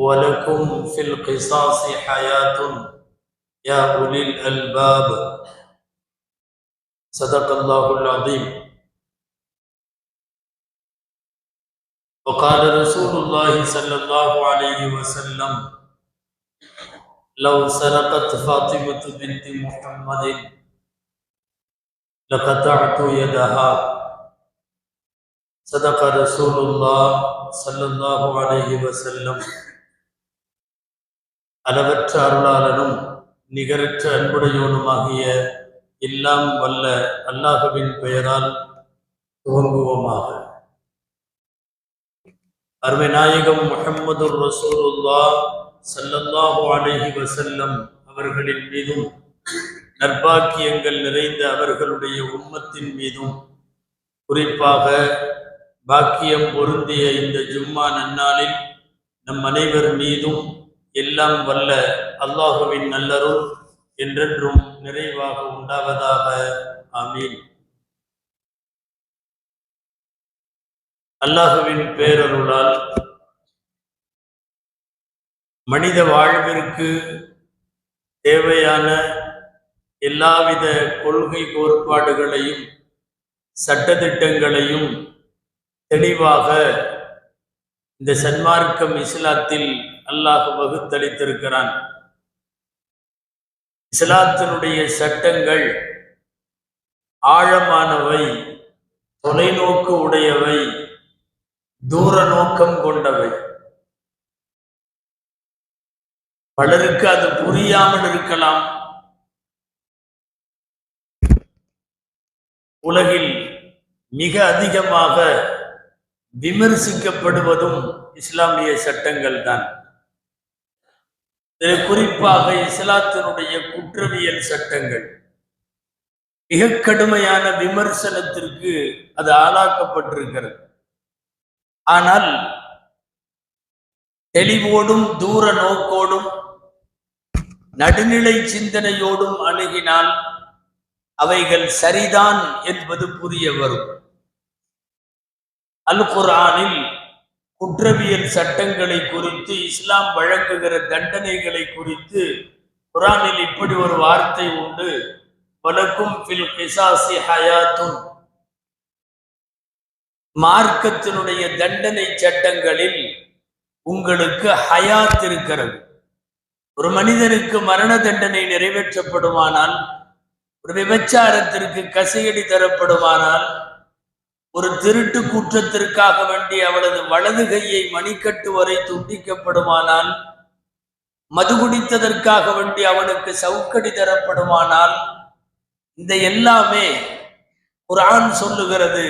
ولكم في القصاص حياة. يا أولي الألباب. صدق الله العظيم. وقال رسول الله صلى الله عليه وسلم لو سرقت فاطمة بنت محمد لقطعت يدها. صدق رسول الله صلى الله عليه وسلم. அளவற்ற அருளாளனும் நிகரற்ற அன்புடையோனுமாகிய எல்லாம் வல்ல அல்லாஹுவின் பெயரால் துவங்குவோமாக. அருமை நாயகம் முகமது ரசூலுல்லா சல்லல்லாஹு அலஹி வசல்லம் அவர்களின் மீதும் நற்பாக்கியங்கள் நிறைந்த அவர்களுடைய உம்மத்தின் மீதும் குறிப்பாக பாக்கியம் பொருந்திய இந்த ஜும்மா நன்னாளில் நம் அனைவர் மீதும் எல்லாம் வல்ல அல்லாஹுவின் நல்லரும் என்றென்றும் நிறைவாக உண்டாவதாக. ஆமீன். அல்லாஹுவின் பேரருளால் மனித வாழ்விற்கு தேவையான எல்லாவித கொள்கை கோட்பாடுகளையும் சட்டதிட்டங்களையும் தெளிவாக இந்த சன்மார்க்கம் இஸ்லாத்தில் அல்லாஹ் வகுத்தளித்திருக்கிறான். இஸ்லாத்தினுடைய சட்டங்கள் ஆழமானவை தொலைநோக்கு உடையவை தூர நோக்கம் கொண்டவை. பலருக்கு அது புரியாமல் இருக்கலாம். உலகில் மிக அதிகமாக விமர்சிக்கப்படுவதும் இஸ்லாமிய சட்டங்கள் தான் குறிப்பாக இஸ்லாத்தினுடைய குற்றவியல் சட்டங்கள். மிக கடுமையான விமர்சனத்திற்கு அது ஆளாக்கப்பட்டிருக்கிறது. ஆனால் தெளிவோடும் தூர நோக்கோடும் நடுநிலை சிந்தனையோடும் அணுகினால் அவைகள் சரிதான் என்பது புரிய வரும். அல் குர்ஆனில் குற்றவியல் சட்டங்களை குறித்து இஸ்லாம் வழங்குகிற தண்டனைகளை குறித்து குரானில் இப்படி ஒரு வார்த்தை உண்டு. வலக்கும் ஃபில் கிசாசி ஹயாத்துன். மார்க்கத்தினுடைய தண்டனை சட்டங்களில் உங்களுக்கு ஹயாத் இருக்கிறது. ஒரு மனிதனுக்கு மரண தண்டனை நிறைவேற்றப்படுமானால் ஒரு விபச்சாரத்திற்கு கசையடி தரப்படுமானால் ஒரு திருட்டு குற்றத்திற்காக வேண்டி அவளது வலது கையை மணிக்கட்டு வரை துண்டிக்கப்படுமானால் மது குடித்ததற்காக வேண்டி அவனுக்கு சவுக்கடி தரப்படுமானால் இந்த எல்லாமே குரான் சொல்லுகிறது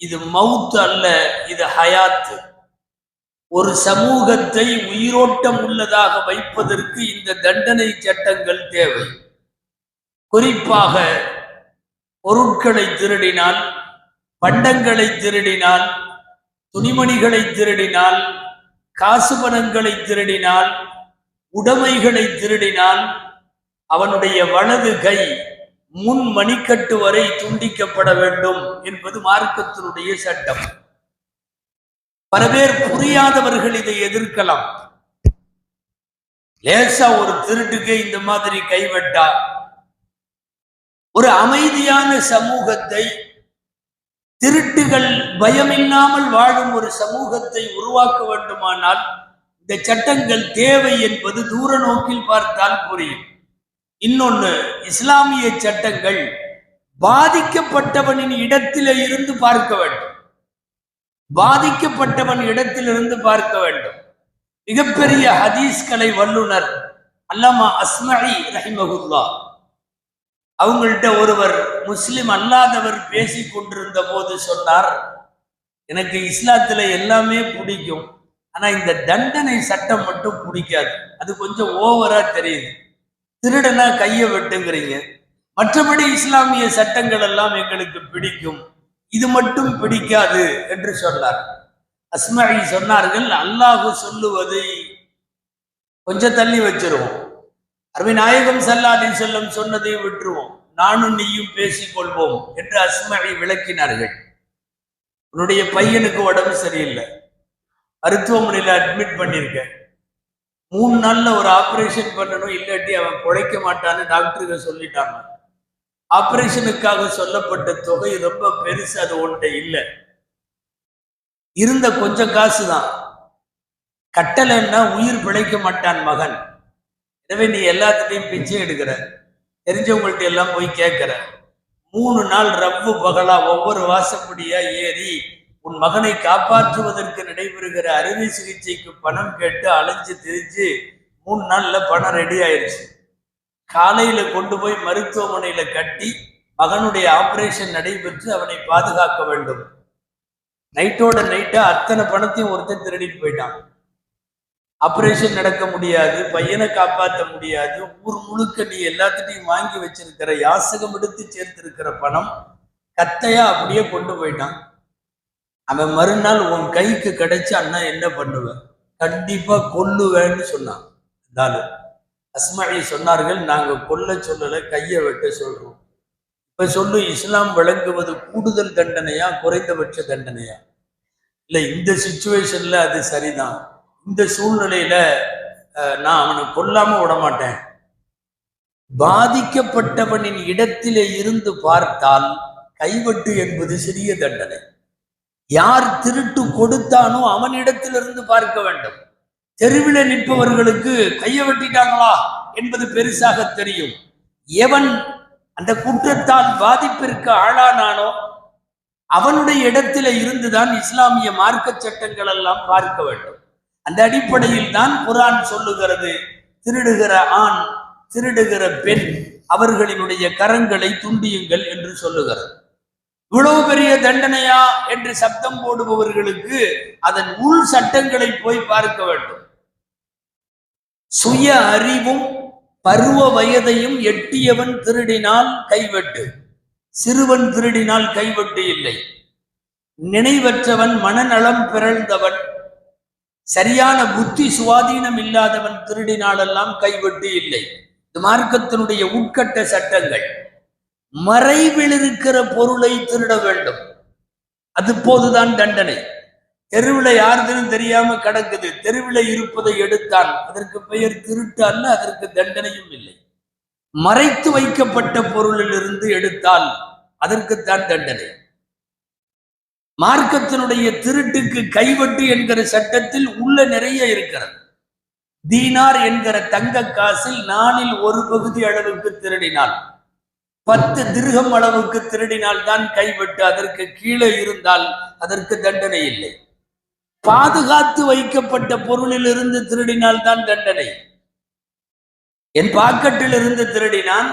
இது மவுத் அல்ல இது ஹயாத்து. ஒரு சமூகத்தை உயிரோட்டம் உள்ளதாக வைப்பதற்கு இந்த தண்டனை சட்டங்கள் தேவை. குறிப்பாக பொருட்களை திருடினால் பண்டங்களை திருடினால் துணிமணிகளை திருடினால் காசு பணங்களை திருடினால் உடைமைகளை திருடினால் அவனுடைய வலது கை முன் மணிக்கட்டு வரை துண்டிக்கப்பட வேண்டும் என்பது மார்க்கத்தினுடைய சட்டம். பல பேர் புரியாதவர்கள் இதை எதிர்க்கலாம். லேசா ஒரு திருட்டுக்கு இந்த மாதிரி கைவெட்டா ஒரு அமைதியான சமூகத்தை திருட்டுகள் பயமில்லாமல் வாழும் ஒரு சமூகத்தை உருவாக்க வேண்டுமானால் இந்த சட்டங்கள் தேவை என்பது தூர நோக்கில் பார்த்தால் புரியும். இன்னொன்னு இஸ்லாமிய சட்டங்கள் பாதிக்கப்பட்டவனின் இடத்தில இருந்து பார்க்க வேண்டும். பாதிக்கப்பட்டவன் இடத்திலிருந்து பார்க்க வேண்டும். மிகப்பெரிய ஹதீஸ்களை வல்லுனர் அல்லாமா அஸ்மஹி ரஹிமகுல்லா அவங்கள்ட்ட ஒருவர் முஸ்லிம் அல்லாதவர் பேசி கொண்டிருந்த போது சொன்னார் எனக்கு இஸ்லாத்துல எல்லாமே பிடிக்கும் ஆனா இந்த தண்டனை சட்டம் மட்டும் பிடிக்காது. அது கொஞ்சம் ஓவரா தெரியுது. திருடனா கையை வெட்டுங்கிறீங்க. மற்றபடி இஸ்லாமிய சட்டங்கள் எல்லாம் எங்களுக்கு பிடிக்கும். இது மட்டும் பிடிக்காது என்று சொன்னார். அஸ்மாயி சொன்னார்கள் அல்லாஹு சொல்லுவதை கொஞ்சம் தள்ளி வச்சிருவோம். அருமைநாயகம் நாயகம் செல்லும் செல்லம் சொன்னதை விட்டுருவோம். நானும் நீயும் பேசிக்கொள்வோம் என்று அஸ்மகை விளக்கினார்கள். உன்னுடைய பையனுக்கு உடம்பு சரியில்லை. மருத்துவமனையில் அட்மிட் பண்ணியிருக்க மூணு நாளில் ஒரு ஆப்ரேஷன் பண்ணணும் இல்லாட்டி அவன் பிழைக்க மாட்டான்னு டாக்டருங்க சொல்லிட்டாங்க. ஆப்ரேஷனுக்காக சொல்லப்பட்ட தொகை ரொம்ப பெருசு அது ஒன்றை இல்லை. இருந்த கொஞ்சம் காசு தான் கட்டலைன்னா உயிர் பிழைக்க மாட்டான் மகன். எனவே நீ எல்லாத்துலேயும் பிச்சை எடுக்கிற. தெரிஞ்சவங்கள்ட்ட எல்லாம் போய் கேட்கிற. மூணு நாள் ரவ்வு பகலா ஒவ்வொரு வாசப்படியா ஏறி உன் மகனை காப்பாற்றுவதற்கு நடைபெறுகிற அறுவை சிகிச்சைக்கு பணம் கேட்டு அலைஞ்சு திரிஞ்சு மூணு நாள்ல பணம் ரெடி ஆயிடுச்சு காலையில கொண்டு போய் மருத்துவமனையில கட்டி மகனுடைய ஆபரேஷன் நடைபெற்று அவனை பாதுகாக்க வேண்டும். நைட்டோட நைட்டா அத்தனை பணத்தையும் ஒருத்தன் திருடிட்டு போயிட்டான். ஆப்ரேஷன் நடக்க முடியாது பையனை காப்பாற்ற முடியாது ஊர் முழுக்க நீ எல்லாத்துட்டையும் வாங்கி வச்சிருக்கிற யாசகம் எடுத்து சேர்த்திருக்கிற பணம் கத்தையா அப்படியே கொண்டு போயிட்டான். அவன் மறுநாள் உன் கைக்கு கிடைச்சு அண்ணா என்ன பண்ணுவேன் கண்டிப்பா கொல்லுவேன்னு சொன்னான். இருந்தாலும் அஸ்மாயி சொன்னார்கள் நாங்க கொல்ல சொல்லலை கையை வெட்ட சொல்றோம். இப்ப சொல்லு இஸ்லாம் வழங்குவது கூடுதல் தண்டனையா குறைந்தபட்ச தண்டனையா? இல்லை இந்த சுச்சுவேஷன்ல அது சரிதான். இந்த சூழ்நிலையில நான் அவனை கொல்லாம விடமாட்டேன். பாதிக்கப்பட்டவனின் இடத்திலே இருந்து பார்த்தால் கைவெட்டு என்பது சிறிய தண்டனை. யார் திருட்டு கொடுத்தானோ அவனிடத்திலிருந்து பார்க்க வேண்டும். தெருவில நிற்பவர்களுக்கு கையை வெட்டிட்டாங்களா என்பது பெருசாக தெரியும். எவன் அந்த குற்றத்தால் பாதிப்பிற்கு ஆளானானோ அவனுடைய இடத்தில இருந்துதான் இஸ்லாமிய மார்க்க சட்டங்கள் எல்லாம் பார்க்க வேண்டும். அந்த அடிப்படையில் தான் குரான் சொல்லுகிறது. திருடுகிற ஆண் திருடுகிற பெண் அவர்களினுடைய கரங்களை துண்டியுங்கள் என்று சொல்லுகிறது. இவ்வளவு பெரிய தண்டனையா என்று சப்தம் போடுபவர்களுக்கு அதன் உள் சட்டங்களை போய் பார்க்க வேண்டும். சுய அறிவும் பருவ வயதையும் எட்டியவன் திருடினால் கைவெட்டு. சிறுவன் திருடினால் கைவெட்டு இல்லை. நினைவற்றவன் மனநலம் பிறழ்ந்தவன் சரியான புத்தி சுவாதீனம் இல்லாதவன் திருடினாலெல்லாம் கைவிட்டு இல்லை. இது மார்க்கத்தினுடைய உட்கட்ட சட்டங்கள் மறைவில் இருக்கிற பொருளை திருட வேண்டும். அது போதுதான் தண்டனை. தெருவில் யாருதுன்னு தெரியாம கிடக்குது. தெருவில் இருப்பதை எடுத்தான். அதற்கு பெயர் திருட்டு அல்ல அதற்கு தண்டனையும் இல்லை. மறைத்து வைக்கப்பட்ட பொருளிலிருந்து எடுத்தால் அதற்குத்தான் தண்டனை. மார்க்கத்தினுடைய திருட்டுக்கு கைவட்டு என்கிற சட்டத்தில் உள்ள நிறைய இருக்கிறது. தீனார் என்கிற தங்க காசில் நாளில் ஒரு பகுதி அளவுக்கு திருடினால் பத்து திருகம் அளவுக்கு திருடினால் தான் கைவிட்டு அதற்கு கீழே இருந்தால் அதற்கு தண்டனை இல்லை. பாதுகாத்து வைக்கப்பட்ட பொருளில் இருந்து திருடினால் தான் தண்டனை. என் பாக்கெட்டில் இருந்து திருடினான்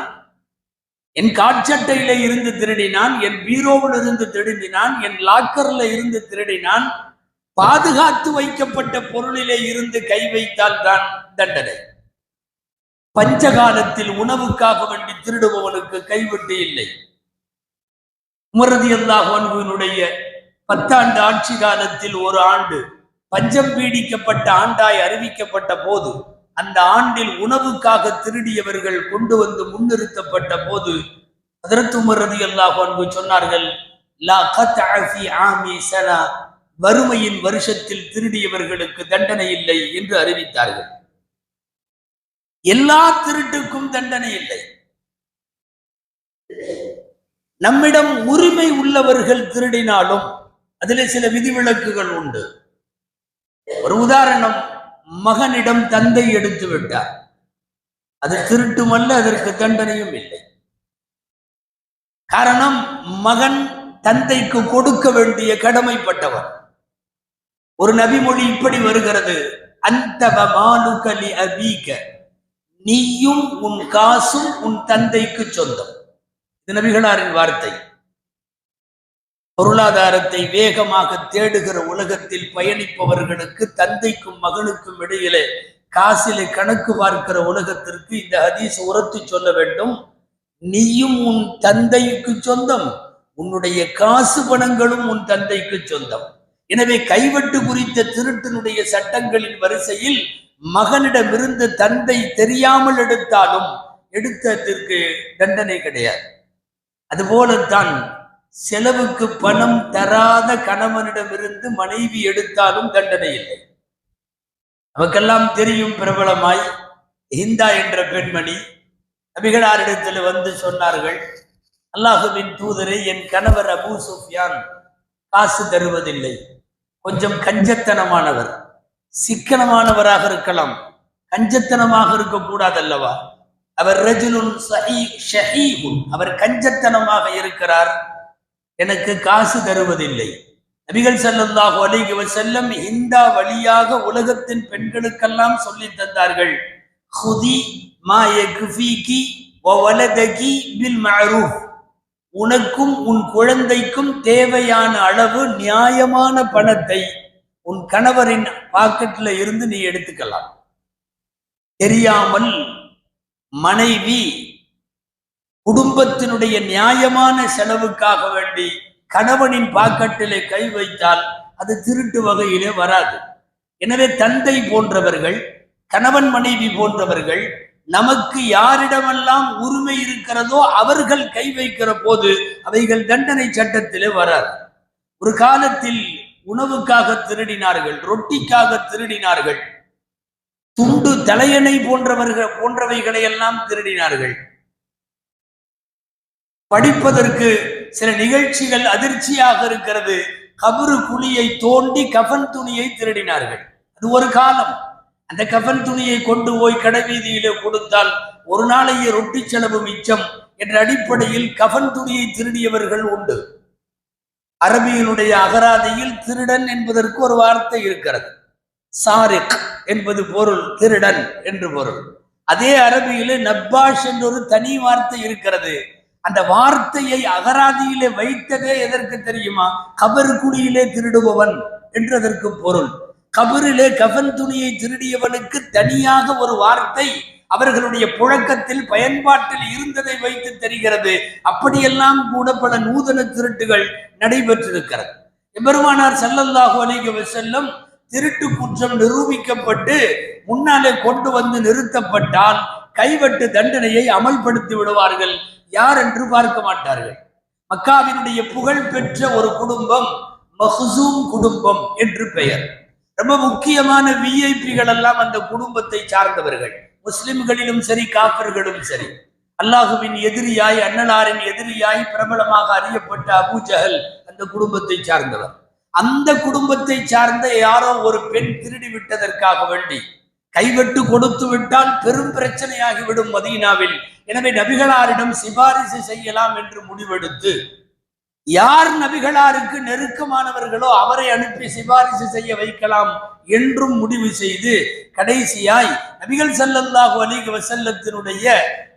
என் காட்சட்டையில இருந்து திருடினான் என் பீரோவில் இருந்து திருடினான் என் லாக்கர்ல இருந்து திருடினான் பாதுகாத்து வைக்கப்பட்ட பொருளிலே இருந்து கை வைத்தால் தான் தண்டனை. பஞ்சகாலத்தில் உணவுக்காக வேண்டி திருடுபவனுக்கு கைவிட்டு இல்லை. உமரதி அல்லாஹனுடைய பத்தாண்டு ஆட்சி காலத்தில் ஒரு ஆண்டு பஞ்சம் பீடிக்கப்பட்ட ஆண்டாய் அறிவிக்கப்பட்ட போது அந்த ஆண்டில் உணவுக்காக திருடியவர்கள் கொண்டு வந்து முன்னிறுத்தப்பட்ட போது அதற்கு மருதி அல்லாஹ் அன்பு சொன்னார்கள் லா ஆமி வறுமையின் வருஷத்தில் திருடியவர்களுக்கு தண்டனை இல்லை என்று அறிவித்தார்கள். எல்லா திருட்டுக்கும் தண்டனை இல்லை. நம்மிடம் உரிமை உள்ளவர்கள் திருடினாலும் அதில் சில விதிவிலக்குகள் உண்டு. ஒரு உதாரணம் மகனிடம் தந்தை எடுத்து விட்டார். அது திருட்டுமல்ல அதற்கு தண்டனையும் இல்லை. காரணம் மகன் தந்தைக்கு கொடுக்க வேண்டிய கடமைப்பட்டவர். ஒரு நபிமொழி இப்படி வருகிறது அந்தவ மாலுகலி அபீக நீயும் உன் காசும் உன் தந்தைக்கு சொந்தம். இது நபிகளாரின் வார்த்தை. பொருளாதாரத்தை வேகமாக தேடுகிற உலகத்தில் பயணிப்பவர்களுக்கு தந்தைக்கும் மகனுக்கும் இடையிலே காசிலே கணக்கு பார்க்கிற உலகத்திற்கு இந்த ஹதீஸ் உரத்து சொல்ல வேண்டும். நீயும் உன் தந்தைக்கு சொந்தம் உன்னுடைய காசு பணங்களும் உன் தந்தைக்கு சொந்தம். எனவே கைவெட்டு குறித்த திருட்டினுடைய சட்டங்களின் வரிசையில் மகனிடமிருந்து தந்தை தெரியாமல் எடுத்தாலும் எடுத்ததற்கு தண்டனை கிடையாது. அதுபோலத்தான் செலவுக்கு பணம் தராத கணவனிடமிருந்து மனைவி எடுத்தாலும் தண்டனை இல்லை. நமக்கெல்லாம் தெரியும் பிரபலமாய் ஹிந்தா என்ற பெண்மணி நபிகளாரிடத்தில் வந்து சொன்னார்கள் அல்லாஹுவின் தூதரை என் கணவர் அபூ சுஃபியான் காசு தருவதில்லை. கொஞ்சம் கஞ்சத்தனமானவர் சிக்கனமானவராக இருக்கலாம். கஞ்சத்தனமாக இருக்கக்கூடாது அல்லவா அவர் ரஜுலுன் அவர் கஞ்சத்தனமாக இருக்கிறார். எனக்கு காசு தருவதில்லை. நபிகள் செல்லந்தாக அலைஹி செல்லம் இந்தா வழியாக உலகத்தின் பெண்களுக்கெல்லாம் சொல்லி தந்தார்கள். ஹுதி மா யக்ஃபீகி வ வலதகி பில் மஅரூஃப் உனக்கும் உன் குழந்தைக்கும் தேவையான அளவு நியாயமான பணத்தை உன் கணவரின் பாக்கெட்ல இருந்து நீ எடுத்துக்கலாம். தெரியாமல் மனைவி குடும்பத்தினுடைய நியாயமான செலவுக்காக வேண்டி கணவனின் பாக்கெட்டிலே கை வைத்தால் அது திருட்டு வகையிலே வராது. எனவே தந்தை போன்றவர்கள் கணவன் மனைவி போன்றவர்கள் நமக்கு யாரிடமெல்லாம் உரிமை இருக்கிறதோ அவர்கள் கை வைக்கிற போது அவைகள் தண்டனை சட்டத்திலே வராது. ஒரு காலத்தில் உணவுக்காக திருடினார்கள் ரொட்டிக்காக திருடினார்கள் துண்டு தலையணை போன்றவர்கள் போன்றவைகளை எல்லாம் திருடினார்கள். படிப்பதற்கு சில நிகழ்ச்சிகள் அதிர்ச்சியாக இருக்கிறது. கபரு குழியை தோண்டி கஃன் துணியை திருடினார்கள். அது ஒரு காலம். அந்த கஃன் துணியை கொண்டு போய் கடைவீதியிலே கொடுத்தால் ஒரு நாளைய ரொட்டி செலவு மிச்சம் என்ற அடிப்படையில் கஃன் துணியை திருடியவர்கள் உண்டு. அரபியினுடைய அகராதியில் திருடன் என்பதற்கு ஒரு வார்த்தை இருக்கிறது. சாரிக் என்பது பொருள் திருடன் என்று பொருள். அதே அரபியிலே நப்பாஷ் என்ற ஒரு தனி வார்த்தை இருக்கிறது. அந்த வார்த்தையை அகராதியிலே வைத்ததே எதற்கு தெரியுமா? கபரு குடியிலே திருடுபவன் என்று அதற்கு பொருள். கபரிலே கபன் துணியை திருடியவனுக்கு தனியாக ஒரு வார்த்தை அவர்களுடைய புழக்கத்தில் பயன்பாட்டில் இருந்ததை வைத்து தெரிகிறது. அப்படியெல்லாம் கூட பல நூதன திருட்டுகள் நடைபெற்றிருக்கிறது. எபெருமானார் ஸல்லல்லாஹு அலைஹி செல்லும் திருட்டு குற்றம் நிரூபிக்கப்பட்டு முன்னாலே கொண்டு வந்து நிறுத்தப்பட்டால் கைவட்டு தண்டனையை அமல்படுத்தி விடுவார்கள். யார் என்று பார்க்க மாட்டார்கள். மக்காவினுடைய புகழ் பெற்ற ஒரு குடும்பம் மஹ்சூம் குடும்பம் என்று பெயர். ரொம்ப முக்கியமான விஐபிகள் எல்லாம் அந்த குடும்பத்தை சார்ந்தவர்கள். முஸ்லிம்களிலும் சரி காப்பர்களும் சரி. அல்லாஹுவின் எதிரியாய் அன்னலாரின் எதிரியாய் பிரபலமாக அறியப்பட்ட அபூ ஜஹல் அந்த குடும்பத்தை சார்ந்தவர். அந்த குடும்பத்தை சார்ந்த யாரோ ஒரு பெண் திருடி விட்டதற்காக வேண்டி கைவெட்டு கொடுத்து விட்டால் பெரும் பிரச்சனையாகிவிடும் மதீனாவில். எனவே நபிகளாரிடம் சிபாரிசு செய்யலாம் என்று முடிவெடுத்து யார் நபிகளாருக்கு நெருக்கமானவர்களோ அவரை அனுப்பி சிபாரிசு செய்ய வைக்கலாம் என்றும் முடிவு செய்து கடைசியாய் நபிகள் ஸல்லல்லாஹு அலிக வசல்லத்தினுடைய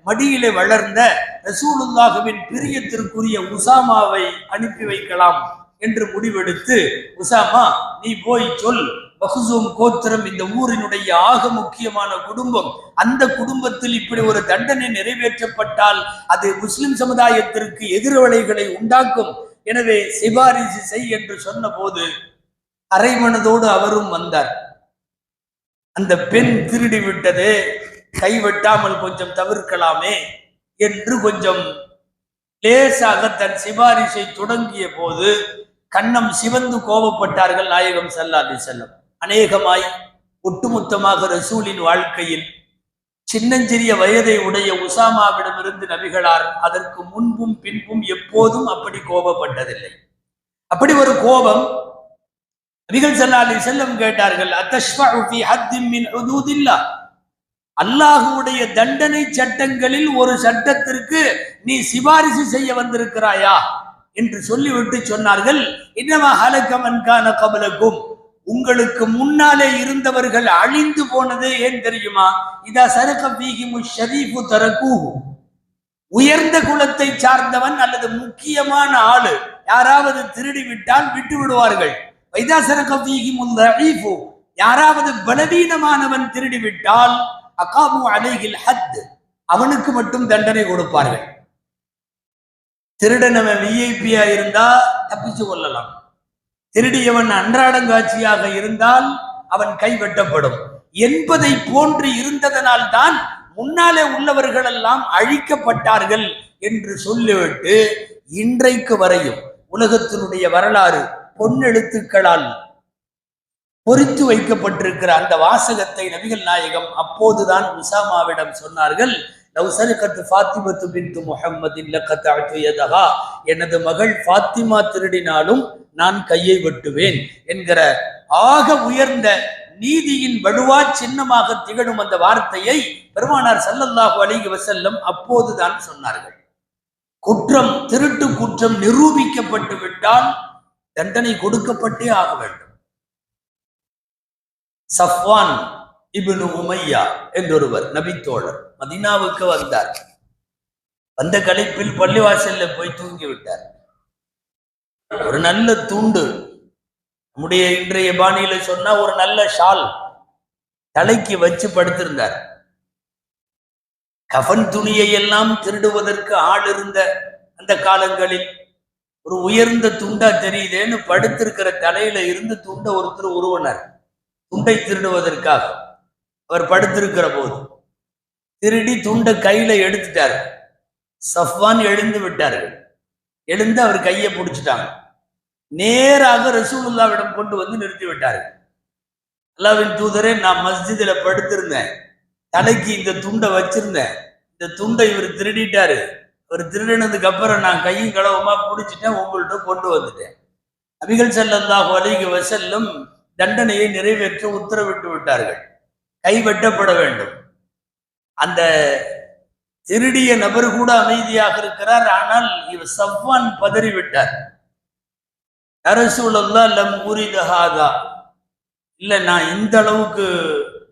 மடியிலே வளர்ந்த ரசூலுல்லாஹுவின் பிரியத்திற்குரிய உசாமாவை அனுப்பி வைக்கலாம் என்று முடிவெடுத்து உசாமா நீ போய் சொல் பஹ்சூம் கோத்திரம் இந்த ஊரினுடைய ஆக முக்கியமான குடும்பம். அந்த குடும்பத்தில் இப்படி ஒரு தண்டனை நிறைவேற்றப்பட்டால் அது முஸ்லிம் சமுதாயத்திற்கு எதிர்வலைகளை உண்டாக்கும். எனவே சிபாரிசு செய் என்று சொன்னபோது அரைமனதோடு அவரும் வந்தார். அந்த பெண் திருடி விட்டது. கைவெட்டாமல் கொஞ்சம் தவிர்க்கலாமே என்று கொஞ்சம் லேசாக தன் சிபாரிசை தொடங்கிய போது கண்ணம் சிவந்து கோபப்பட்டார்கள் நாயகம் சல்லா செல்லம் அநேகமாய் ஒட்டுமொத்தமாக ரசூலின் வாழ்க்கையில் சின்னஞ்சிறிய வயதை உடைய உசாமாவிடமிருந்து நபிகளார் அதற்கு முன்பும் பின்பும் எப்போதும் அப்படி கோபப்பட்டதில்லை. அப்படி ஒரு கோபம் நபிகள் சல்லாலி செல்லம் கேட்டார்கள் அல்லாஹுடைய தண்டனை சட்டங்களில் ஒரு சட்டத்திற்கு நீ சிபாரிசு செய்ய வந்திருக்கிறாயா? என்று சொல்லிவிட்டு சொன்னார்கள் இன்னமா ஹலக்கமன்கான கபலக்கும் உங்களுக்கு முன்னாலே இருந்தவர்கள் அழிந்து போனது ஏன் தெரியுமா? இதா சரக பீகிமு ஷரீஃபு தரக்கூ உயர்ந்த குலத்தை சார்ந்தவன் அல்லது முக்கியமான ஆளு யாராவது திருடி விட்டால் விட்டு விடுவார்கள். வைதாசரகீகி முந்தீஃபு யாராவது பலவீனமானவன் திருடி விட்டால் அகாமு அலைகில் ஹத் அவனுக்கு மட்டும் தண்டனை கொடுப்பார்கள். திருடனவன் விஐபியா இருந்தா தப்பிச்சு கொள்ளலாம். திருடியவன் அன்றாடங்காட்சியாக இருந்தால் அவன் கைவெட்டப்படும். என்பதை போன்று இருந்ததனால் தான் முன்னாலே உள்ளவர்கள் எல்லாம் அழிக்கப்பட்டார்கள் என்று சொல்லிவிட்டு இன்றைக்கு வரையும் உலகத்தினுடைய வரலாறு பொன்னெழுத்துக்களால் பொறித்து வைக்கப்பட்டிருக்கிற அந்த வாசகத்தை நபிகள் நாயகம் அப்போதுதான் உசாமாவிடம் சொன்னார்கள். லவ் சருக்கத்து ஃபாத்திமத்து பின்து முஹம்மதின் லக்கத்து எனது மகள் ஃபாத்திமா திருடினாலும் நான் கையை வெட்டுவேன் என்கிற ஆக உயர்ந்த நீதியின் வலுவா சின்னமாக திகழும் அந்த வார்த்தையை பெருமானார் சல்லல்லாஹு அலைஹி வசல்லம் அப்போதுதான் சொன்னார்கள். குற்றம் திருட்டு குற்றம் நிரூபிக்கப்பட்டு விட்டால் தண்டனை கொடுக்கப்பட்டே ஆக வேண்டும். சஃப்வான் இப்னு உமையா என்றொருவர் நபித்தோழர். மதினாவுக்கு வந்தார். வந்த களைப்பில் பள்ளிவாசல்ல போய் தூங்கி விட்டார் ஒரு நல்ல துண்டு நம்முடைய இன்றைய பாணியில சொன்னா ஒரு நல்ல ஷால் தலைக்கு வச்சு படுத்திருந்தார். கஃன் துணியை எல்லாம் திருடுவதற்கு ஆள் இருந்த அந்த காலங்களில் ஒரு உயர்ந்த துண்டா தெரியுதேன்னு படுத்திருக்கிற தலையில இருந்து துண்டை ஒருத்தர் உருவனர். துண்டை திருடுவதற்காக அவர் படுத்திருக்கிற போது திருடி துண்டை கையில எடுத்துட்டார். சஃப்வான் எழுந்து விட்டார்கள் எழுந்து அவர் கையை பிடிச்சிட்டாங்க. நேராக ரசூலுல்லாவிடம் கொண்டு வந்து நிறுத்தி விட்டார்கள் அல்லாவின் தூதரே நான் மஸ்ஜிதில் படுத்திருந்தேன். தலைக்கு இந்த துண்டை வச்சிருந்தேன். இந்த துண்டை இவர் திருடிட்டாரு. அவர் திருடினதுக்கு அப்புறம் நான் கையும் களவுமா பிடிச்சிட்டேன் உங்கள்கிட்ட கொண்டு வந்துட்டேன். அபிகள் செல்லல்லாஹு அலைஹி வசல்லும் தண்டனையை நிறைவேற்ற உத்தரவிட்டு விட்டார்கள். கை வெட்டப்பட வேண்டும். அந்த திருடிய நபர் கூட அமைதியாக இருக்கிறார். ஆனால் இவர் சவ்வான் பதறிவிட்டார். அரசுலல்லா லம் உரிதஹாதா இல்லை நான் இந்த அளவுக்கு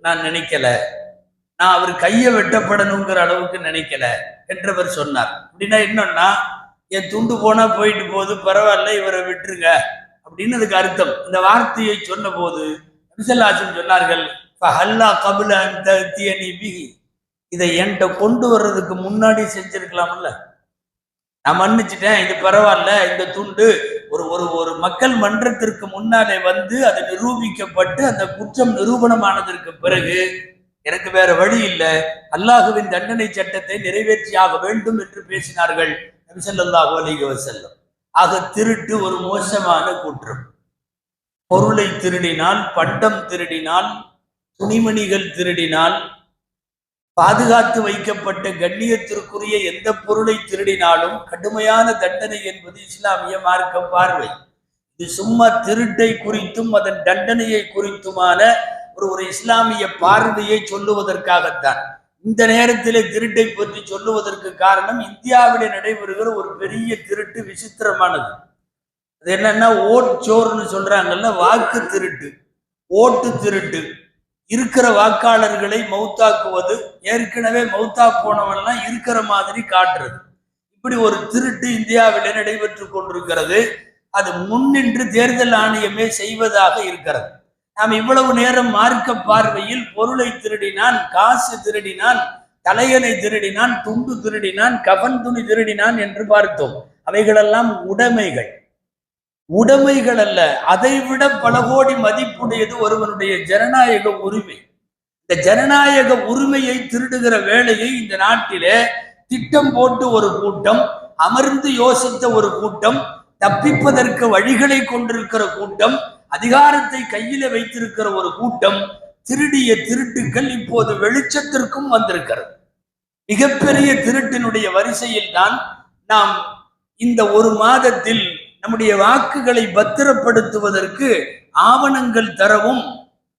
நான் நினைக்கல. நான் அவர் கையை வெட்டப்படணுங்கிற அளவுக்கு நினைக்கல என்றவர் சொன்னார். அப்படின்னா என்னன்னா என் துண்டு போனா போயிட்டு போகுது பரவாயில்ல இவரை விட்டுருங்க. அப்படின்னு அதுக்கு அர்த்தம். இந்த வார்த்தையை சொன்ன போது நபிசல்லாசன் சொன்னார்கள் ஃபஹல்லா கபுல அந்த தியனி பிஹி. இதை என்கிட்ட கொண்டு வர்றதுக்கு முன்னாடி செஞ்சிருக்கலாம்ல. நான் மன்னிச்சிட்டேன் இது பரவாயில்ல இந்த துண்டு ஒரு ஒரு ஒரு மக்கள் மன்றத்திற்கு முன்னாலே வந்து அது நிரூபிக்கப்பட்டு அந்த குற்றம் நிரூபணமானதற்கு பிறகு எனக்கு வேற வழி இல்லை. அல்லாஹுவின் தண்டனை சட்டத்தை நிறைவேற்றியாக வேண்டும் என்று பேசினார்கள் நபிசல்லாஹு அலைஹி வஸல்லம். ஆக திருட்டு ஒரு மோசமான குற்றம். பொருளை திருடினால் பண்டம் திருடினால் துணிமணிகள் திருடினால் பாதுகாத்து வைக்கப்பட்ட கண்ணியத்திற்குரிய எந்த பொருளை திருடினாலும் கடுமையான தண்டனை என்பது இஸ்லாமிய மார்க்க பார்வை. இது சும்மா திருட்டை குறித்தும் அதன் தண்டனையை குறித்துமான ஒரு ஒரு இஸ்லாமிய பார்வையை சொல்லுவதற்காகத்தான். இந்த நேரத்திலே திருட்டை பற்றி சொல்லுவதற்கு காரணம் இந்தியாவிலே நடைபெறுகிற ஒரு பெரிய திருட்டு விசித்திரமானது. அது என்னன்னா ஓட் சோர்னு சொல்றாங்கல்ல வாக்கு திருட்டு ஓட்டு திருட்டு. இருக்கிற வாக்காளர்களை மௌத்தாக்குவது ஏற்கனவே மௌத்தா போனவன்லாம் இருக்கிற மாதிரி காட்டுறது. இப்படி ஒரு திருட்டு இந்தியாவிலே நடைபெற்று கொண்டிருக்கிறது. அது முன்னின்று தேர்தல் ஆணையமே செய்வதாக இருக்கிறது. நாம் இவ்வளவு நேரம் மார்க்க பார்வையில் பொருளை திருடினான் காசு திருடினான் தலையணை திருடினான் துண்டு திருடினான் கபன் துணி திருடினான் என்று பார்த்தோம். அவைகளெல்லாம் உடைமைகள். உடைமைகள் அல்ல அதைவிட பல கோடி மதிப்புடையது ஒருவனுடைய ஜனநாயக உரிமை. இந்த ஜனநாயக உரிமையை திருடுகிற வேலையை இந்த நாட்டிலே திட்டம் போட்டு ஒரு கூட்டம் அமர்ந்து யோசித்த ஒரு கூட்டம் தப்பிப்பதற்கு வழிகளை கொண்டிருக்கிற கூட்டம் அதிகாரத்தை கையில வைத்திருக்கிற ஒரு கூட்டம் திருடிய திருட்டுக்கள் இப்போது வெளிச்சத்திற்கும் வந்திருக்கிறது. மிகப்பெரிய திருட்டினுடைய வரிசையில் தான் நாம் இந்த ஒரு மாதத்தில் நம்முடைய வாக்குகளை பத்திரப்படுத்துவதற்கு ஆவணங்கள் தரவும்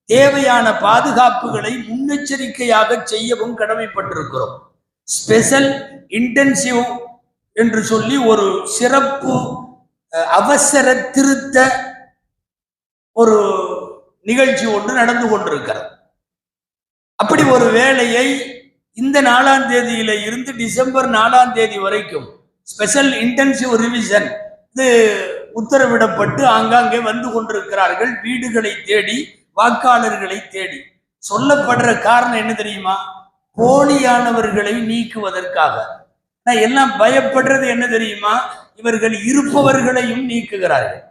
தேவையான பாதுகாப்புகளை முன்னெச்சரிக்கையாக செய்யவும் கடமைப்பட்டிருக்கிறோம். ஸ்பெஷல் இன்டென்சிவ் என்று சொல்லி ஒரு சிறப்பு அவசர திருத்த ஒரு நிகழ்ச்சி ஒன்று நடந்து கொண்டிருக்கிறது. அப்படி ஒரு வேலையை இந்த நாலாம் தேதியில இருந்து டிசம்பர் நாலாம் தேதி வரைக்கும் ஸ்பெஷல் இன்டென்சிவ் ரிவிஷன் உத்தரவிடப்பட்டு ஆங்காங்கே வந்து கொண்டிருக்கிறார்கள். வீடுகளை தேடி வாக்காளர்களை தேடி. சொல்லப்படுற காரணம் என்ன தெரியுமா? போலியானவர்களை நீக்குவதற்காக. நான் எல்லாம் பயப்படுறது என்ன தெரியுமா? இவர்கள் இருப்பவர்களையும் நீக்குகிறார்கள்.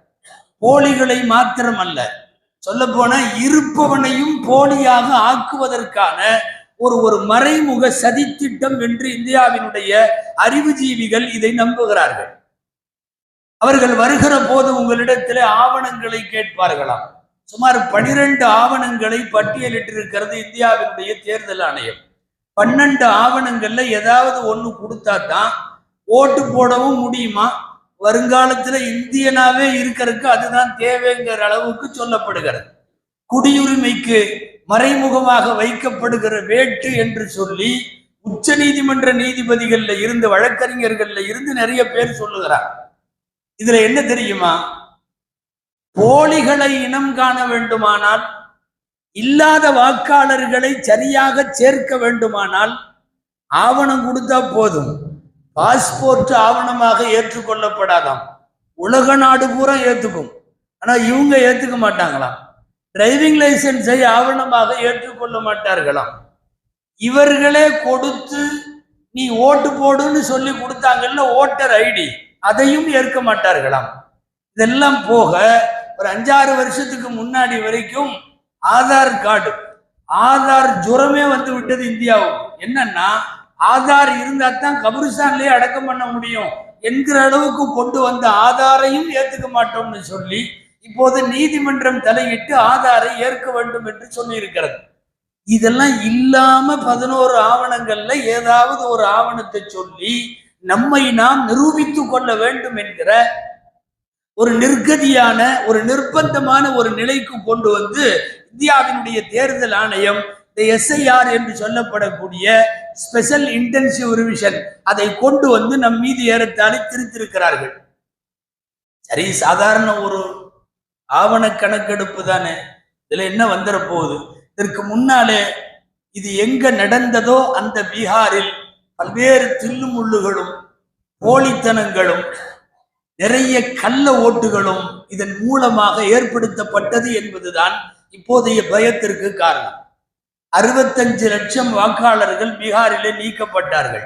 போலிகளை மாத்திரம் அல்ல சொல்ல போனா இருப்பவனையும் போலியாக ஆக்குவதற்கான ஒரு ஒரு மறைமுக சதித்திட்டம் என்று இந்தியாவினுடைய அறிவுஜீவிகள் இதை நம்புகிறார்கள். அவர்கள் வருகிற போது உங்களிடத்தில் ஆவணங்களை கேட்பார்களாம். சுமார் பனிரெண்டு ஆவணங்களை பட்டியலிட்டிருக்கிறது இந்தியாவினுடைய தேர்தல் ஆணையம். பன்னெண்டு ஆவணங்கள்ல ஏதாவது ஒன்று கொடுத்தா தான் ஓட்டு போடவும் முடியுமா? வருங்காலத்துல இந்தியனாவே இருக்கிறதுக்கு அதுதான் தேவைங்கிற அளவுக்கு சொல்லப்படுகிறது. குடியுரிமைக்கு மறைமுகமாக வைக்கப்படுகிற வேட்டு என்று சொல்லி உச்ச நீதிமன்ற நீதிபதிகள்ல இருந்து வழக்கறிஞர்கள்ல இருந்து நிறைய பேர் சொல்லுகிறார். இதுல என்ன தெரியுமா? போலிகளை இனம் காண வேண்டுமானால் இல்லாத வாக்காளர்களை சரியாக சேர்க்க வேண்டுமானால் ஆவணம் கொடுத்தா போதும். பாஸ்போர்ட் ஆவணமாக ஏற்றுக்கொள்ளப்படாதாம். உலக நாடு பூரா ஏத்துக்கும். ஆனா இவங்க ஏத்துக்க மாட்டாங்களாம். டிரைவிங் லைசன்ஸை ஆவணமாக ஏற்றுக்கொள்ள மாட்டார்களாம். இவர்களே கொடுத்து நீ ஓட்டு போடுன்னு சொல்லி கொடுத்தாங்கல்ல ஓட்டர் ஐடி. அதையும் ஏற்க மாட்டார்களாம். இதெல்லாம் போக ஒரு அஞ்சாறு வருஷத்துக்கு முன்னாடி வரைக்கும் ஆதார் கார்டு ஆதார் ஜுரமே வந்து விட்டது இந்தியாவுக்கு. என்னன்னா ஆதார் இருந்தா தான் கபரிஸ்தான்லயே அடக்கம் பண்ண முடியும் என்கிற அளவுக்கு கொண்டு வந்த ஆதாரையும் ஏத்துக்க மாட்டோம்னு சொல்லி இப்போது நீதிமன்றம் தலையிட்டு ஆதாரை ஏற்க வேண்டும் என்று சொல்லியிருக்கிறது. இதெல்லாம் இல்லாம பதினோரு ஆவணங்கள்ல ஏதாவது ஒரு ஆவணத்தை சொல்லி நம்மை நாம் நிரூபித்துக் கொள்ள வேண்டும் என்கிற ஒரு நிர்கதியான ஒரு நிர்பந்தமான ஒரு நிலைக்கு கொண்டு வந்து இந்தியாவினுடைய தேர்தல் ஆணையம் இந்த எஸ்ஐஆர் என்று சொல்லப்படக்கூடிய ஸ்பெஷல் இன்டென்சிவ் ரிவிஷன் அதை கொண்டு வந்து நம் மீது ஏறத்தாலே திருத்திருக்கிறார்கள். சரி சாதாரண ஒரு ஆவண கணக்கெடுப்பு தானே. இதுல என்ன வந்துட போகுது? இதற்கு முன்னாலே இது எங்க நடந்ததோ அந்த பீகாரில் பல்வேறு தில்லு முள்ளுகளும் போலித்தனங்களும் நிறைய கள்ள ஓட்டுகளும் இதன் மூலமாக ஏற்படுத்தப்பட்டது என்பதுதான் இப்போதைய பயத்திற்கு காரணம். அறுபத்தஞ்சு லட்சம் வாக்காளர்கள் பீகாரிலே நீக்கப்பட்டார்கள்.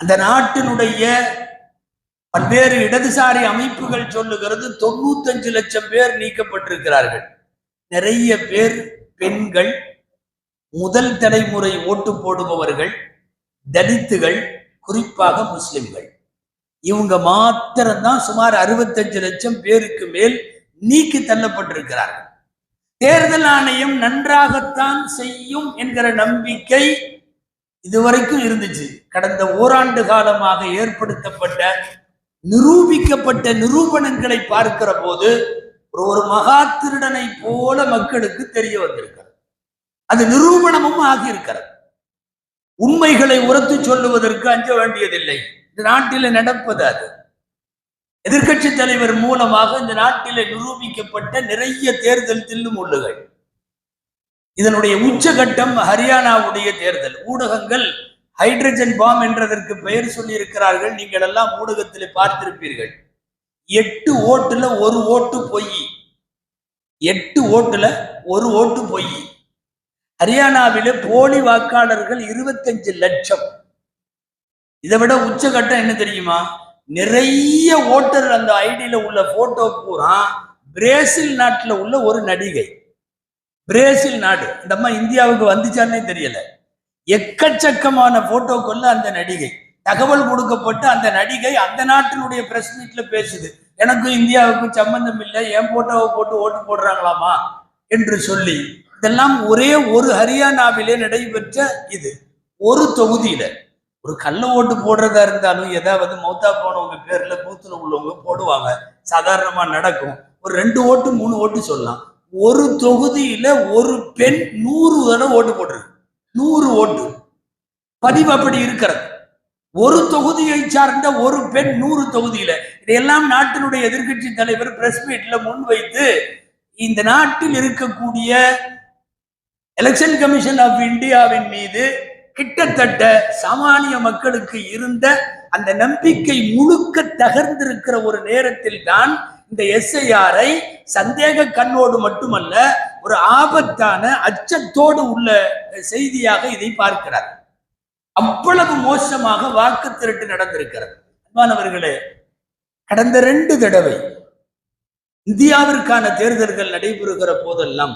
அந்த நாட்டினுடைய பல்வேறு இடதுசாரி அமைப்புகள் சொல்லுகிறது தொண்ணூத்தஞ்சு லட்சம் பேர் நீக்கப்பட்டிருக்கிறார்கள். நிறைய பேர் பெண்கள் முதல் தலைமுறை ஓட்டு போடுபவர்கள் தலித்துகள் குறிப்பாக முஸ்லிம்கள். இவங்க மாத்திரம்தான் சுமார் அறுபத்தஞ்சு லட்சம் பேருக்கு மேல் நீக்கி தள்ளப்பட்டிருக்கிறார்கள். தேர்தல் ஆணையம் நன்றாகத்தான் செய்யும் என்கிற நம்பிக்கை இதுவரைக்கும் இருந்துச்சு. கடந்த ஓராண்டு காலமாக ஏற்படுத்தப்பட்ட நிரூபிக்கப்பட்ட நிரூபணங்களை பார்க்கிற போது ஒரு ஒரு மகா திருடனை போல மக்களுக்கு தெரிய வந்திருக்கிறது. அது நிரூபணமும் ஆகியிருக்கிறது. உண்மைகளை உரத்து சொல்லுவதற்கு அஞ்ச வேண்டியதில்லை. இந்த நாட்டில் நடப்பது அது. எதிர்கட்சி தலைவர் மூலமாக இந்த நாட்டில நிரூபிக்கப்பட்ட நிறைய தேர்தல் தில்லுமுள்ளுகள் இதனுடைய உச்சகட்டம் ஹரியானாவுடைய தேர்தல். ஊடகங்கள் ஹைட்ரஜன் பாம் என்றதற்கு பெயர் சொல்லியிருக்கிறார்கள். நீங்கள் எல்லாம் ஊடகத்தில் பார்த்திருப்பீர்கள். எட்டு ஓட்டுல ஒரு ஓட்டு பொய். எட்டு ஓட்டுல ஒரு ஓட்டு பொய். ஹரியானாவிலே போலி வாக்காளர்கள் இருபத்தஞ்சு லட்சம். இதை விட உச்சகட்டம் என்ன தெரியுமா? நிறைய ஓட்டர் அந்த ஐடியில உள்ள போட்டோ பூரா பிரேசில் நாட்டில் உள்ள ஒரு நடிகை. பிரேசில் நாடு. இந்த அம்மா இந்தியாவுக்கு வந்துச்சான்னே தெரியல. எக்கச்சக்கமான போட்டோக்குள்ள அந்த நடிகை. தகவல் கொடுக்கப்பட்டு அந்த நடிகை அந்த நாட்டினுடைய பிரஸ் மீட்ல பேசுது. எனக்கும் இந்தியாவுக்கும் சம்பந்தம் இல்லை. என் போட்டோவை போட்டு ஓட்டு போடுறாங்களாமா? என்று சொல்லி இதெல்லாம் ஒரே ஒரு ஹரியானாவிலே நடைபெற்ற இது. ஒரு தொகுதியில. ஒரு கள்ள ஓட்டு போடுறதா இருந்தாலும் ஏதாவது மௌத்தா போனவங்க பேர்ல பூத்துல உள்ளவங்க போடுவாங்க. சாதாரணமா நடக்கும். ஒரு ரெண்டு ஓட்டு மூணு ஓட்டு சொல்லலாம். ஒரு தொகுதியில ஒரு பெண் நூறு தடவை ஓட்டு போடுறது நூறு ஓட்டு. பதிவு அப்படி இருக்கிறது. ஒரு தொகுதியை சார்ந்த ஒரு பெண் நூறு தொகுதியில. இதையெல்லாம் நாட்டினுடைய எதிர்க்கட்சி தலைவர் பிரஸ் மீட்ல முன்வைத்து இந்த நாட்டில் இருக்கக்கூடிய எலெக்ஷன் கமிஷன் ஆஃப் இந்தியாவின் மீது கிட்டத்தட்ட சாமானிய மக்களுக்கு இருந்த அந்த நம்பிக்கை முழுக்க தகர்ந்திருக்கிற ஒரு நேரத்தில் தான் இந்த எஸ்ஐஆரை சந்தேக கண்ணோடு மட்டுமல்ல ஒரு ஆபத்தான அச்சத்தோடு உள்ள செய்தியாக இதை பார்க்கிறார். அவ்வளவு மோசமாக வாக்கு திருட்டு நடந்திருக்கிறது. அன்பானவர்களே கடந்த ரெண்டு தடவை இந்தியாவிற்கான தேர்தல்கள் நடைபெறுகிற போதெல்லாம்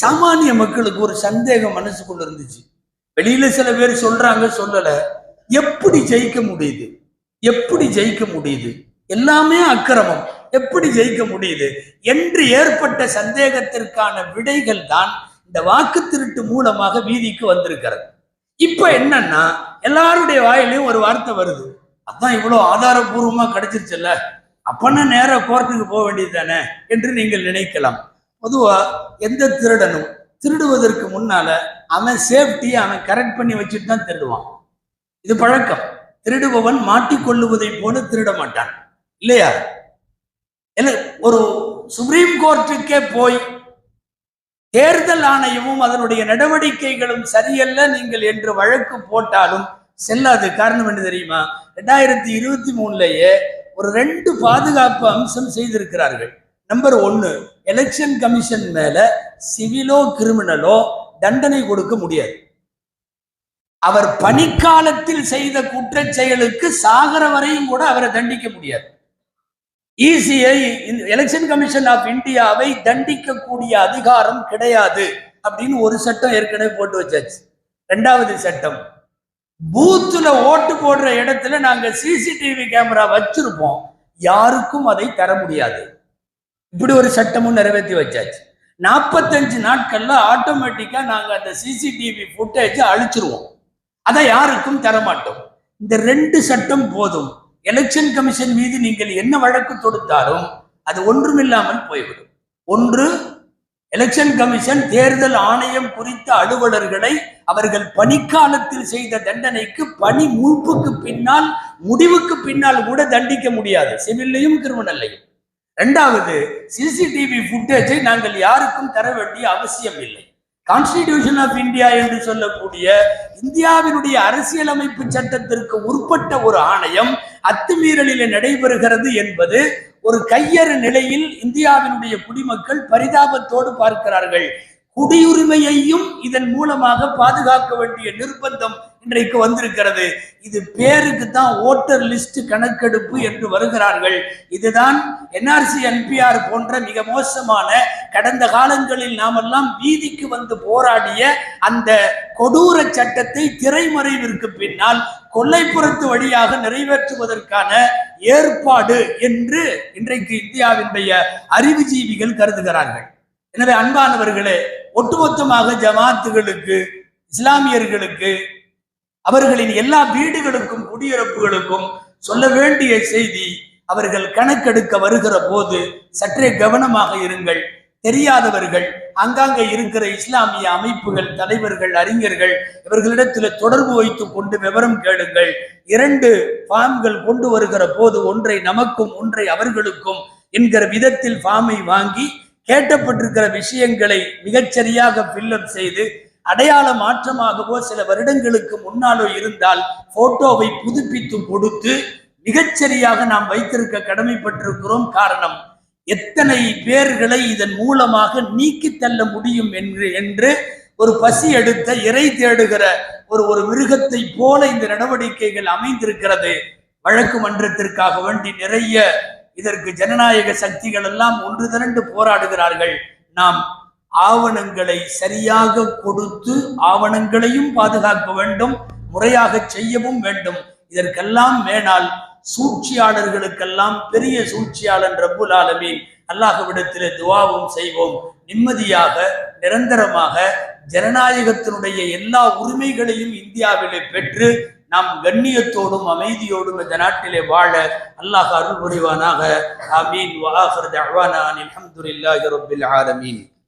சாமானிய மக்களுக்கு ஒரு சந்தேகம் மனசுக்குள்ள இருந்துச்சு. வெளியில சில பேர் சொல்றாங்க சொல்லல. எப்படி ஜெயிக்க முடியுது? எப்படி ஜெயிக்க முடியுது? எல்லாமே அக்கிரமம். எப்படி ஜெயிக்க முடியுது? என்று ஏற்பட்ட சந்தேகத்திற்கான விடைகள் தான் இந்த வாக்கு திருட்டு மூலமாக வீதிக்கு வந்திருக்கிறது. இப்ப என்னன்னா எல்லாருடைய வாயிலையும் ஒரு வார்த்தை வருது. அதான் இவ்வளவு ஆதாரபூர்வமா கிடைச்சிருச்சுல்ல. அப்பன்னா நேரம் கோர்ட்டுக்கு போக வேண்டியது தானே? என்று நீங்கள் நினைக்கலாம். பொதுவாக எந்த திருடனும் திருடுவதற்கு முன்னால அவன் சேஃப்டியை அவன் கரெக்ட் பண்ணி வச்சுட்டு தான் திருடுவான். இது பழக்கம். திருடுபவன் மாட்டிக்கொள்ளுவதை போல திருட மாட்டான். இல்லையா? இல்ல ஒரு சுப்ரீம் கோர்ட்டுக்கே போய் தேர்தல் ஆணையமும் அதனுடைய நடவடிக்கைகளும் சரியல்ல நீங்கள் என்று வழக்கு போட்டாலும் செல்லாது. காரணம் என்ன தெரியுமா? ரெண்டாயிரத்தி இருபத்தி மூணுலயே ஒரு ரெண்டு பாதுகாப்பு அம்சம் செய்திருக்கிறார்கள். நம்பர் ஒன்று எலெக்ஷன் கமிஷன் மேல சிவிலோ கிரிமினலோ தண்டனை கொடுக்க முடியாது. அவர் பணிக்காலத்தில் செய்த குற்ற செயலுக்கு சாகர வரையும் கூட அவரை தண்டிக்க முடியாது. இசிஐ எலெக்ஷன் கமிஷன் ஆஃப் இந்தியாவை தண்டிக்கக்கூடிய அதிகாரம் கிடையாது அப்படின்னு ஒரு சட்டம் ஏற்கனவே போட்டு வச்சாச்சு. ரெண்டாவது சட்டம் பூத்துல ஓட்டு போடுற இடத்துல நாங்க சிசிடிவி கேமரா வச்சிருப்போம். யாருக்கும் அதை தர முடியாது. இப்படி ஒரு சட்டமும் நிறைவேற்றி வச்சாச்சு. நாற்பத்தஞ்சு நாட்கள்ல ஆட்டோமேட்டிக்கா நாங்க அந்த சிசிடிவி ஃபுட்டேஜ் அழிச்சிருவோம். அதை யாருக்கும் தர மாட்டோம் இந்த ரெண்டு சட்டம் போதும். எலெக்ஷன் கமிஷன் மீது நீங்கள் என்ன வழக்கு தொடுத்தாலும் அது ஒன்றுமில்லாமல் போய்விடும். ஒன்று எலெக்ஷன் கமிஷன் தேர்தல் ஆணையம் குறித்த அலுவலர்களை அவர்கள் பணிக்காலத்தில் செய்த தண்டனைக்கு பணி முழுப்புக்கு பின்னால் முடிவுக்கு பின்னால் கூட தண்டிக்க முடியாது. சிவில்லையும் கிரிமினல்லையும். ரெண்டாவது சிசிடிவி ஃபுட்டேஜை நாங்கள் யாருக்கும் தர வேண்டிய அவசியம் இல்லை. கான்ஸ்டிடியூஷன் ஆஃப் இந்தியா என்று சொல்லக்கூடிய இந்தியாவினுடைய அரசியலமைப்பு சட்டத்திற்கு உட்பட்ட ஒரு ஆணையம் அத்துமீறலில் நடைபெறுகிறது என்பது ஒரு கையறு நிலையில் இந்தியாவினுடைய குடிமக்கள் பரிதாபத்தோடு பார்க்கிறார்கள். குடியுரிமையையும் இதன் மூலமாக பாதுகாக்க வேண்டிய நிர்பந்தம் இன்றைக்கு வந்திருக்கிறது. இது பேருக்கு தான் ஓட்டர் லிஸ்ட் கணக்கெடுப்பு என்று வருகிறார்கள். இதுதான் என்ஆர்சி என்பிஆர் போன்ற மிக மோசமான கடந்த காலங்களில் நாமெல்லாம் வீதிக்கு வந்து போராடிய அந்த கொடூர சட்டத்தை திரைமறைவிற்கு பின்னால் கொல்லைப்புறத்து வழியாக நிறைவேற்றுவதற்கான ஏற்பாடு என்று இன்றைக்கு இந்தியாவினுடைய அறிவுஜீவிகள் கருதுகிறார்கள். எனவே அன்பானவர்களே ஒட்டுமொத்தமாக ஜமாத்துகளுக்கு இஸ்லாமியர்களுக்கு அவர்களின் எல்லா வீடுகளுக்கும் குடியிருப்புகளுக்கும் சொல்ல வேண்டிய செய்தி அவர்கள் கணக்கெடுக்க வருகிற போது சற்றே கவனமாக இருங்கள். தெரியாதவர்கள் அங்காங்கே இருக்கிற இஸ்லாமிய அமைப்புகள் தலைவர்கள் அறிஞர்கள் இவர்களிடத்தில் தொடர்பு வைத்து கொண்டு விவரம் கேளுங்கள். இரண்டு ஃபார்ம்கள் கொண்டு வருகிற போது ஒன்றை நமக்கும் ஒன்றை அவர்களுக்கும் என்கிற விதத்தில் ஃபார்மை வாங்கி கேட்டப்பட்டிருக்கிற விஷயங்களை மிகச்சரியாக ஃபில்லப் செய்து அடையாள மாற்றமாகவோ சில வருடங்களுக்கு முன்னாலோ இருந்தால் போட்டோவை புதுப்பித்து கொடுத்து மிகச்சரியாக நாம் வைத்திருக்க கடமைப்பட்டிருக்கிறோம். காரணம் எத்தனை பேர்களை இதன் மூலமாக நீக்கி தள்ள முடியும் என்று என்று ஒரு பசி எடுத்த இறை தேடுகிற ஒரு ஒரு மிருகத்தை போல இந்த நடவடிக்கைகள் அமைந்திருக்கிறது. வழக்கு மன்றத்திற்காக வேண்டி நிறைய இதற்கு ஜனநாயக சக்திகள் எல்லாம் ஒன்று திரண்டு போராடுகிறார்கள். நாம் ஆவணங்களை சரியாக கொடுத்து ஆவணங்களையும் பாதுகாக்க வேண்டும் முறையாக செய்யவும் வேண்டும். இதற்கெல்லாம் மேலால் சூழ்ச்சியாளர்களுக்கெல்லாம் பெரிய சூழ்ச்சியாளன் ரப்புல் ஆலமீன். அல்லாஹ்விடத்திலே துவாவும் செய்வோம். நிம்மதியாக நிரந்தரமாக ஜனநாயகத்தினுடைய எல்லா உரிமைகளையும் இந்தியாவிலே பெற்று நாம் கண்ணியத்தோடும் அமைதியோடும் இந்த நாட்டிலே வாழ அல்லாஹ் அருள் புரிவானாக. ஆமீன். வாஹர் தஅவானா அல்ஹம்துலில்லாஹி ரப்பில் ஆலமீன்.